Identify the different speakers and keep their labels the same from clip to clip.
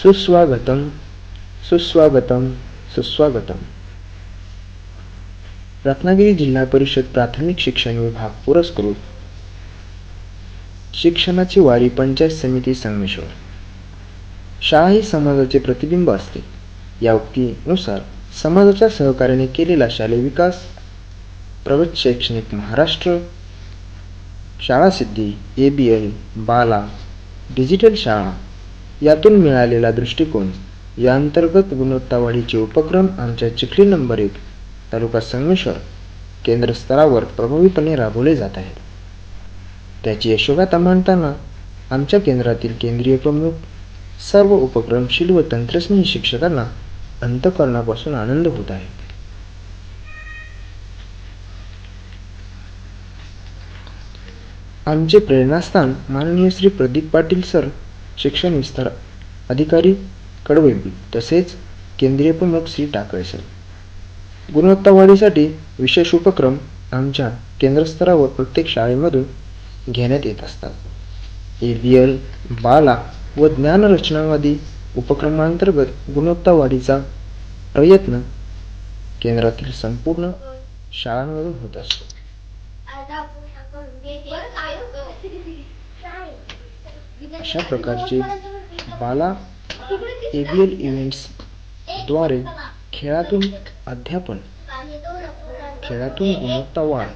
Speaker 1: सुस्वागतम सुस्वागतम सुस्वागतम. रत्नागिरी जिल्हा परिषद प्राथमिक शिक्षण विभाग पुरस्कृत. शिक्षणाची वारी पंचायत समिती संमिश्र. शाळा ही समाजाचे प्रतिबिंब असते. या उक्तीनुसार समाजाच्या सहकार्याने केलेला शालेय विकास प्रगत शैक्षणिक महाराष्ट्र शाळा सिद्धी A B L BaLA digital शाळा यातून मिळालेला दृष्टिकोन या अंतर्गत गुणवत्तावाढीचे उपक्रम आमच्या चिखली नंबर एक तालुका संगमेश्वर केंद्र स्तरावर प्रभावीपणे राबवले जात आहेत. त्याची यशोगाथा मांडताना आमच्या केंद्रातील केंद्रीय प्रमुख सर्व उपक्रमशील व तंत्रज्ञ शिक्षकांना अंतकरणापासून आनंद होत आहे. आमचे प्रेरणास्थान माननीय श्री प्रदीप पाटील सर शिक्षण विस्तार अधिकारी कडवळी तसेच केंद्रीय प्रमुख श्री टाकळे सर गुणवत्ता वाढीसाठी विशेष उपक्रम आमच्या केंद्रस्तरावर प्रत्येक शाळेमधून घेण्यात येत असतात. ए बी एल बाला व ज्ञानरचनावादी उपक्रमांतर्गत गुणवत्ता वाढीचा प्रयत्न केंद्रातील संपूर्ण शाळांमधून होत असतो. अशा प्रकारचे बाला ए इव्हेंट्सद्वारे द्वारे खेळातून अध्यापन खेळातून गुणवत्ता वाढ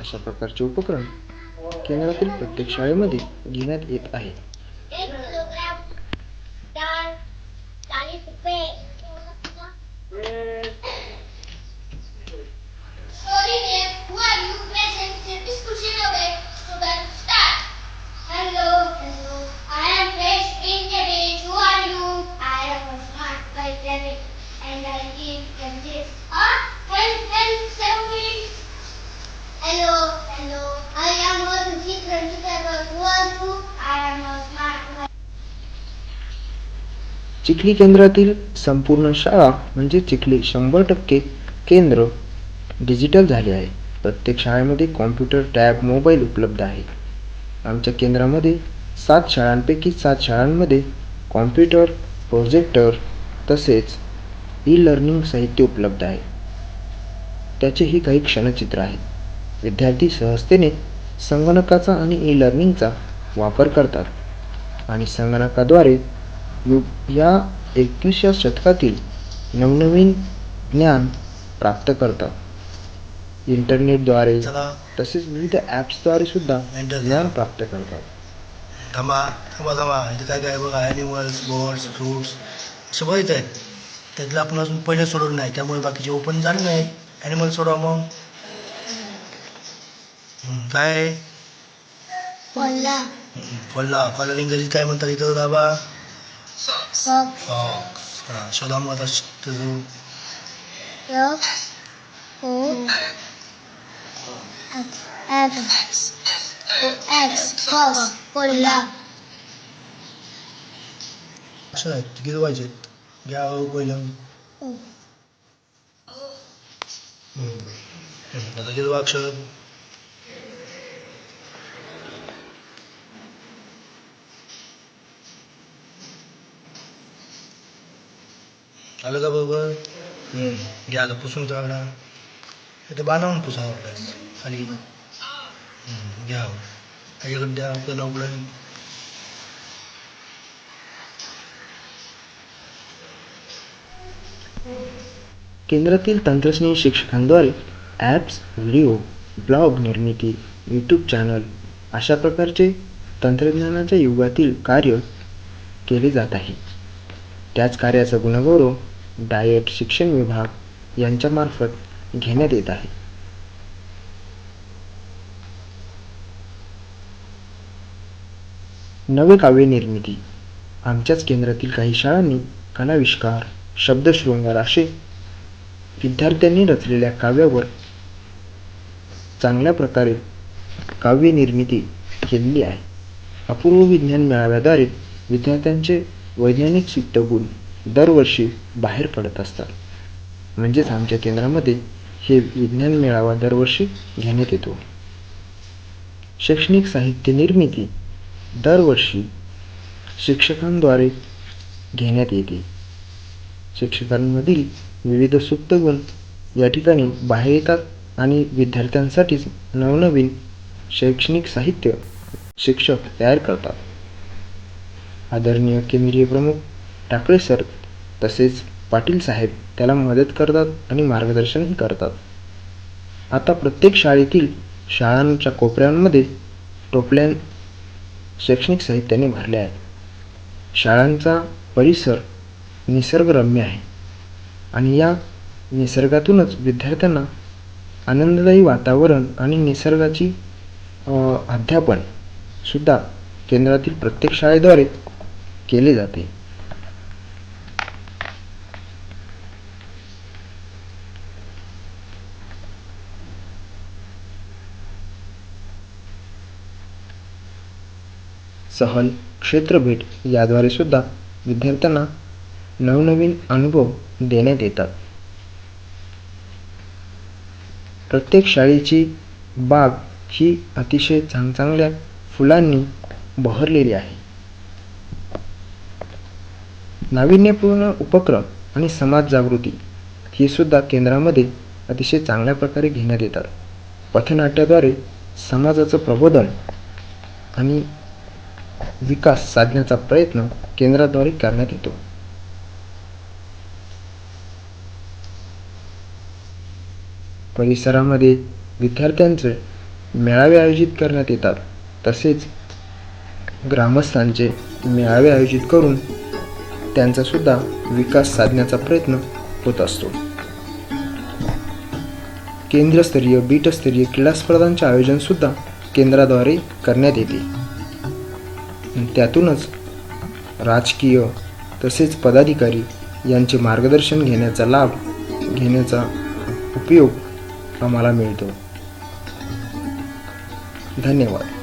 Speaker 1: अशा प्रकारचे उपक्रम केंद्रातील प्रत्येक शाळेमध्ये घेण्यात येत आहे चिखली केंद्रातील संपूर्ण शाळा म्हणजे चिखली शंभर टक्के केंद्र डिजिटल झाले आहे. प्रत्येक शाळेमध्ये कॉम्प्युटर टॅब मोबाईल उपलब्ध आहे. आमच्या केंद्रामध्ये सात शाळांपैकी सात शाळांमध्ये कॉम्प्युटर प्रोजेक्टर तसेच ई लर्निंग साहित्य उपलब्ध आहे. त्याचेही काही क्षणचित्र आहेत विद्यार्थी सहजतेने संगणकाचा आणि ई लर्निंगचा वापर करतात आणि संगणकाद्वारे यु या एकविसव्या शतकातील नवनवीन ज्ञान प्राप्त करतात इंटरनेटद्वारे तसेच विविध ॲप्सद्वारे सुद्धा ज्ञान. प्राप्त करतात.
Speaker 2: थांबा थांबा थांबा. इथे काय काय बघा? ॲनिमल्स बर्ड्स फ्रुट्स असं बघायच आहेत त्यातलं आपण अजून पहिले सोडवलं नाही. त्यामुळे बाकीचे ओपन झाले नाही. ॲनिमल सोडवा मग. काय? आहे? फल्ला फल्ला इंग्रजीत काय म्हणतात इथं दाबा
Speaker 3: 석,
Speaker 2: 어, 아, 저담마다
Speaker 3: 뜻은 역, 오, F, X, 플러스,
Speaker 2: 골라. 자, 이게 와 이제 야우 골령. 응. 음. 나도 이게 와 आलं का बरोबर घ्या पुसून काढा तर बांधावून पुसा वाटल्यास खाली घ्या हो. त्याच्याकडे द्या आपलं उघडून
Speaker 1: केंद्रातील तंत्रज्ञान शिक्षकांद्वारे ॲप्स व्हिडिओ ब्लॉग निर्मिती यूट्यूब चॅनल अशा प्रकारचे तंत्रज्ञानाच्या युगातील कार्य केले जात आहे. त्याच कार्याचा गुणगौरव डायट शिक्षण विभाग यांच्यामार्फत घेण्यात येत आहे. नवे काव्य निर्मिती. आमच्याच केंद्रातील काही शाळांनी कलाविष्कार शब्दशृंगार असे विद्यार्थ्यांनी रचलेल्या काव्यावर चांगल्या प्रकारे काव्य निर्मिती केलेली आहे. अपूर्व विज्ञान मेळाव्याद्वारे विद्यार्थ्यांचे वैज्ञानिक सिद्ध गुण दरवर्षी बाहेर पडत असतात. म्हणजेच आमच्या केंद्रामध्ये हे विज्ञान मेळावा दरवर्षी घेण्यात येतो. शैक्षणिक साहित्य निर्मिती दरवर्षी शिक्षकांद्वारे घेण्यात येते. शिक्षकांमधील विविध सुप्तगुण या ठिकाणी बाहेर येतात आणि विद्यार्थ्यांसाठीच नवनवीन शैक्षणिक साहित्य शिक्षक तयार करतात. आदरणीय केंद्रीय प्रमुख टाकळे सर तसेच पाटील साहेब त्याला मदत करतात आणि मार्गदर्शनही करतात. आता प्रत्येक शाळेतील शाळांच्या कोपऱ्यांमध्ये टोपल्या शैक्षणिक साहित्याने भरल्या आहेत. शाळांचा परिसर निसर्गरम्य आहे. आणि या निसर्गातूनच विद्यार्थ्यांना आनंददायी वातावरण आणि निसर्गाची अध्यापनसुद्धा अध्यापन सुद्धा केंद्रातील प्रत्येक शाळेद्वारे केले जाते. सहल क्षेत्रभेट याद्वारे सुद्धा विद्यार्थ्यांना नवनवीन अनुभव देण्यात येतात. प्रत्येक शाळेची बाग ही अतिशय चांगचांगल्या फुलांनी बहरलेली आहे. नाविन्यपूर्ण उपक्रम आणि समाज जागृती ही सुद्धा केंद्रामध्ये अतिशय चांगल्या प्रकारे घेण्यात येतात. पथनाट्याद्वारे समाजाचं प्रबोधन आणि विकास साधण्याचा प्रयत्न केंद्राद्वारे करण्यात येतो. परिसरामध्ये विद्यार्थ्यांचे मेळावे आयोजित करण्यात येतात. तसेच ग्रामस्थांचे मेळावे आयोजित करून त्यांचा सुद्धा विकास साधण्याचा प्रयत्न होत असतो. केंद्रस्तरीय बीटस्तरीय क्रीडा स्पर्धांचे आयोजनसुद्धा केंद्राद्वारे करण्यात येते. त्यातूनच राजकीय तसेच पदाधिकारी यांचे मार्गदर्शन घेण्याचा लाभ घेण्याचा उपयोग आम्हाला मिळतो. धन्यवाद.